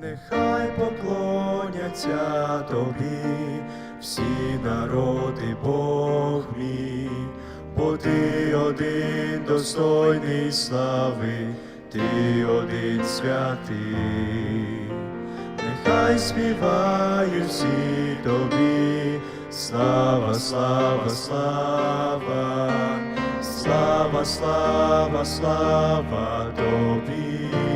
Нехай поклоняться тобі всі народи, Бог мій, бо ти один достойний слави, ти один святий. Нехай співають всі тобі, слава, слава, слава, слава, слава, слава тобі.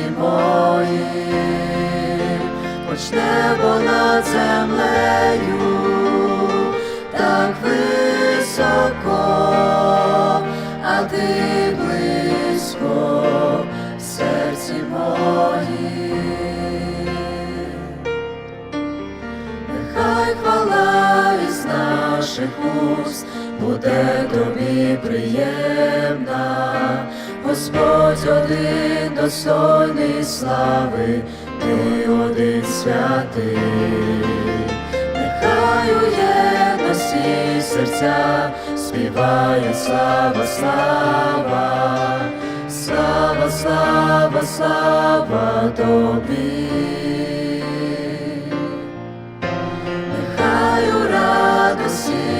серці моїм, хоч небо над землею, так високо, а ти близько в серці моїм. Нехай хвала із наших уст буде тобі приємна, Господь один достойний слави, ти один святий, нехай у єдності серця співає слава, слава, слава, слава, слава тобі. Нехай у радості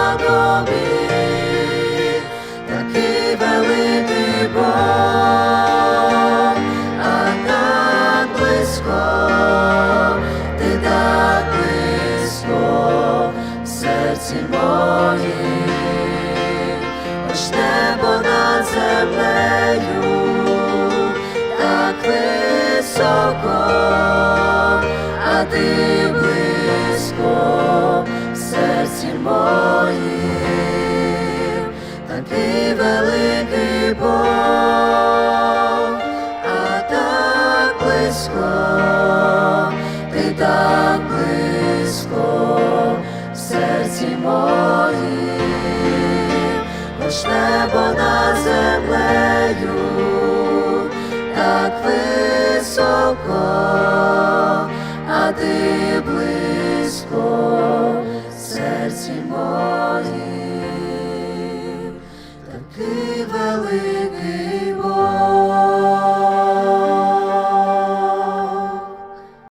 ти так близько серці моїм, хоч небо над землею, так високо, а ти хоч небо над землею, так високо,